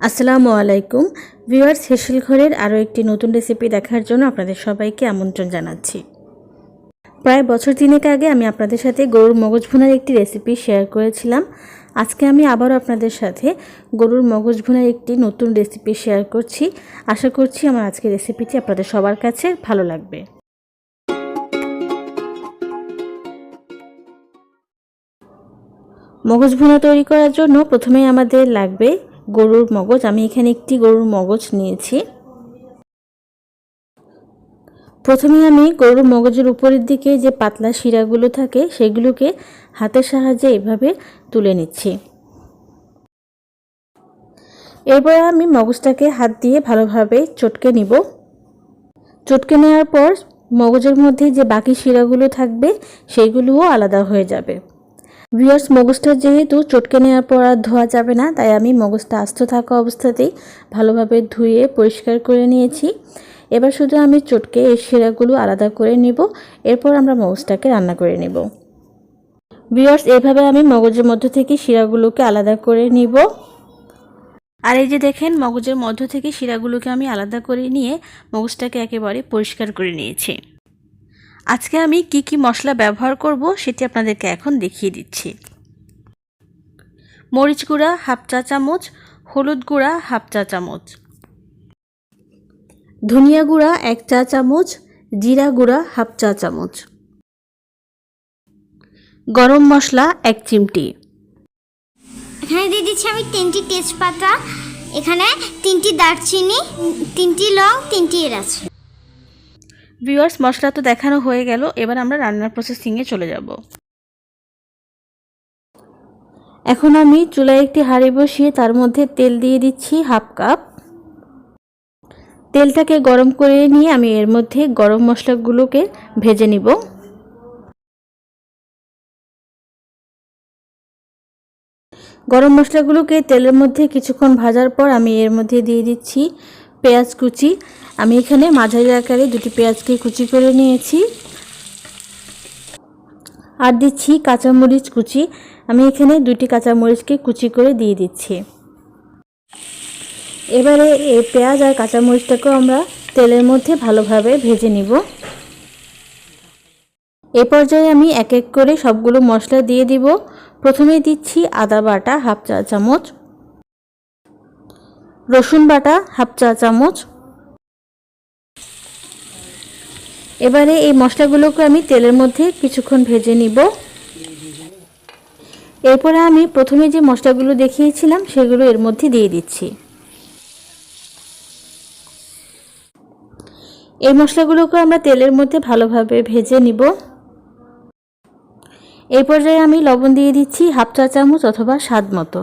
আসসালামু আলাইকুম। ভিউয়ার্স হেসেল ঘরের আরও একটি নতুন রেসিপি দেখার জন্য আপনাদের সবাইকে আমন্ত্রণ জানাচ্ছি। প্রায় বছর তিনেক আগে আমি আপনাদের সাথে গরুর মগজ ভুনার একটি রেসিপি শেয়ার করেছিলাম। আজকে আমি আবারও আপনাদের সাথে গরুর মগজ ভুনার একটি নতুন রেসিপি শেয়ার করছি। আশা করছি আমার আজকের রেসিপিটি আপনাদের সবার কাছে ভালো লাগবে। মগজ ভুনা তৈরি করার জন্য প্রথমেই আমাদের লাগবে গরুর মগজ, আমি এখানে একটি গরুর মগজ নিয়েছি। প্রথমে আমি গরুর মগজের উপরের দিকে যে পাতলা শিরাগুলো থাকে, সেগুলোকে হাতের সাহায্যে এভাবে তুলে নিচ্ছি। এরপরে আমি মগজটাকে হাত দিয়ে ভালোভাবে চটকে নিব। চটকে নেওয়ার পর মগজের মধ্যে যে বাকি শিরাগুলো থাকবে সেইগুলোও আলাদা হয়ে যাবে। ভিয়ার্স মগজটা যেহেতু চটকে নেওয়ার পর আর ধোয়া যাবে না, তাই আমি মগজটা আস্ত থাকা অবস্থাতেই ভালোভাবে ধুয়ে পরিষ্কার করে নিয়েছি। এবার শুধু আমি চটকে এই শিরাগুলো আলাদা করে নিব, এরপর আমরা মগজটাকে রান্না করে নিব। ভিয়ার্স এভাবে আমি মগজের মধ্য থেকে শিরাগুলোকে আলাদা করে নিব। আর এই যে দেখেন, মগজের মধ্য থেকে শিরাগুলোকে আমি আলাদা করে নিয়ে মগজটাকে একেবারে পরিষ্কার করে নিয়েছি। আজকে আমি কি কি মশলা ব্যবহার করব সেটি আপনাদেরকে এখন দেখিয়ে দিচ্ছি। মরিচ গুঁড়া হাফ চা চামচ, হলুদ গুঁড়া হাফ চা চামচ। ধনিয়া গুঁড়া এক চা চামচ, জিরা গুঁড়া হাফ চা চামচ। গরম মশলা এক চিমটি। এখানে দিয়ে দিচ্ছি আমি তিনটি তেজপাতা, এখানে তিনটি দারচিনি, তিনটি লং, তিনটি এলাচ। ভিউয়ার্স মশলা তো দেখানো হয়ে গেল, এবার আমরা রান্নার প্রসেসিংয়ে চলে যাব। এখন আমি চুলায় একটি হাঁড়ি বসিয়ে তার মধ্যে তেল দিয়ে দিচ্ছি হাফ কাপ। তেলটাকে গরম করে নিয়ে আমি এর মধ্যে গরম মশলাগুলোকে ভেজে নিব। গরম মশলাগুলোকে তেলের মধ্যে কিছুক্ষণ ভাজার পর আমি এর মধ্যে দিয়ে দিচ্ছি পেঁয়াজ কুচি। আমি এখানে মাঝারি আকারে দুটি পেঁয়াজকে কুচি করে নিয়েছি। আর দিচ্ছি কাঁচামরিচ কুচি। আমি এখানে দুটি কাঁচামরিচকে কুচি করে দিয়ে দিচ্ছি। এবারে এই পেঁয়াজ আর কাঁচামরিচটাকেও আমরা তেলের মধ্যে ভালোভাবে ভেজে নিব। এ পর্যায়ে আমি এক এক করে সবগুলো মশলা দিয়ে দিব। প্রথমে দিচ্ছি আদা বাটা হাফ চা চামচ। রসুন বাটা, হাফ চা চামচ। এবারে এই মশলাগুলোকে আমি তেলের মধ্যে কিছুক্ষণ ভেজে নিব। এরপরে আমি প্রথমে যে মশলাগুলো দেখিয়েছিলাম, সেগুলো এর মধ্যে দিয়ে দিচ্ছি। এই মশলাগুলোকে আমরা তেলের মধ্যে ভালোভাবে ভেজে নিব। এই পর্যায়ে আমি লবণ দিয়ে দিচ্ছি হাফ চা চামচ অথবা স্বাদ মতো।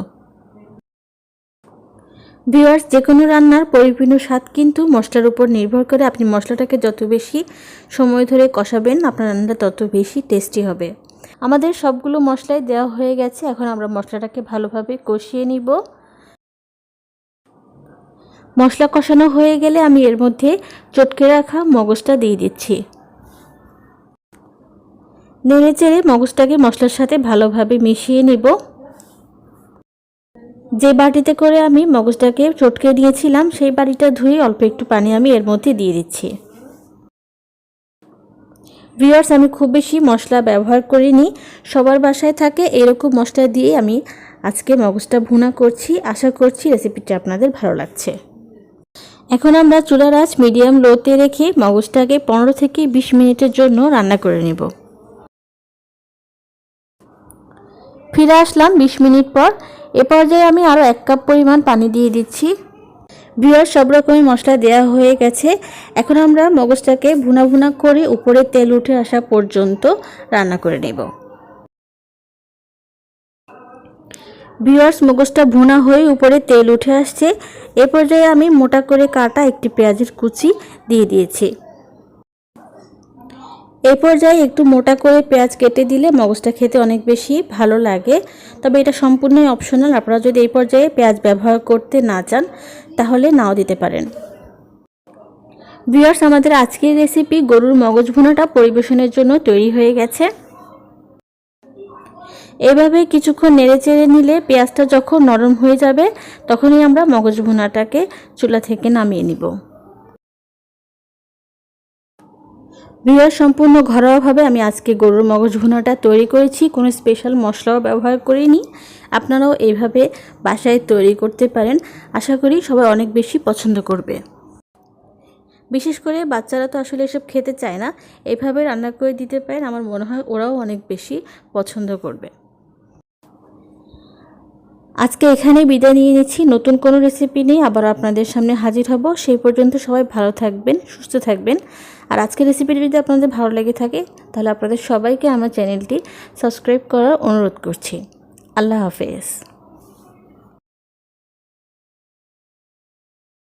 ভিওয়ার্স যে কোনো রান্নার পরিপূর্ণ স্বাদ কিন্তু মশলার উপর নির্ভর করে আপনি মশলাটাকে যত বেশি সময় ধরে কষাবেন, আপনার রান্নাটা তত বেশি টেস্টি হবে। আমাদের সবগুলো মশলাই দেওয়া হয়ে গেছে, এখন আমরা মশলাটাকে ভালোভাবে কষিয়ে নিব। মশলা কষানো হয়ে গেলে আমি এর মধ্যে চটকে রাখা মগজটা দিয়ে দিচ্ছি। নেড়ে চেড়ে মগজটাকে মশলার সাথে ভালোভাবে মিশিয়ে নিব। যে বাটিতে করে আমি মগজটাকে চটকে দিয়েছিলাম, সেই বাটিটা ধুয়ে অল্প একটু পানি আমি এর মধ্যে দিয়ে দিচ্ছি। ভিওয়ার্স আমি খুব বেশি মশলা ব্যবহার করিনি। সবার বাসায় থাকে এরকম মশলা দিয়ে আমি আজকে মগজটা ভুনা করছি। আশা করছি রেসিপিটা আপনাদের ভালো লাগছে। এখন আমরা চুলার আঁচ মিডিয়াম লোতে রেখে মগজটাকে পনেরো থেকে বিশ মিনিটের জন্য রান্না করে নেব। ফিরে আসলাম বিশ মিনিট পর। এ পর্যায়ে আমি আরও এক কাপ পরিমাণ পানি দিয়ে দিচ্ছি। বিয়ার সব রকমের মশলা দেওয়া হয়ে গেছে। এখন আমরা মগজটাকে ভুনা ভুনা করে উপরে তেল উঠে আসা পর্যন্ত রান্না করে নেব। বিয়ার্স মগজটা ভুনা হয়ে উপরে তেল উঠে আসছে। এ পর্যায়ে আমি মোটা করে কাটা একটি পেঁয়াজের কুচি দিয়ে দিয়েছি। এই পর্যায়ে একটু মোটা করে পেঁয়াজ কেটে দিলে মগজটা খেতে অনেক বেশি ভালো লাগে। তবে এটা সম্পূর্ণই অপশনাল আপনারা যদি এই পর্যায়ে পেঁয়াজ ব্যবহার করতে না চান, তাহলে নাও দিতে পারেন। ভিউয়ার্স, আমাদের আজকের রেসিপি গরুর মগজ ভুনাটা পরিবেশনের জন্য তৈরি হয়ে গেছে। এভাবে কিছুক্ষণ নেড়ে চেড়ে নিলে পেঁয়াজটা যখন নরম হয়ে যাবে, তখনই আমরা মগজ ভুনাটাকে চুলা থেকে নামিয়ে নিব। বৃহৎ সম্পূর্ণ ঘরোয়াভাবে আমি আজকে গরুর মগজ ভুনাটা তৈরি করেছি। কোনো স্পেশাল মশলাও ব্যবহার করিনি। আপনারাও এইভাবে বাসায় তৈরি করতে পারেন। আশা করি সবাই অনেক বেশি পছন্দ করবে। বিশেষ করে বাচ্চারা তো আসলে এসব খেতে চায় না। এভাবে রান্না করে দিতে পারেন। আমার মনে হয় ওরাও অনেক বেশি পছন্দ করবে। আজকে এখানে বিদায় নিয়ে নিচ্ছি। নতুন কোনো রেসিপি নিয়ে আবার আপনাদের সামনে হাজির হব। সেই পর্যন্ত সবাই ভালো থাকবেন, সুস্থ থাকবেন। আর আজকের রেসিপিটি যদি আপনাদের ভালো লেগে থাকে, তাহলে আপনাদের সবাইকে আমার চ্যানেলটি সাবস্ক্রাইব করার অনুরোধ করছি। আল্লাহ হাফেজ।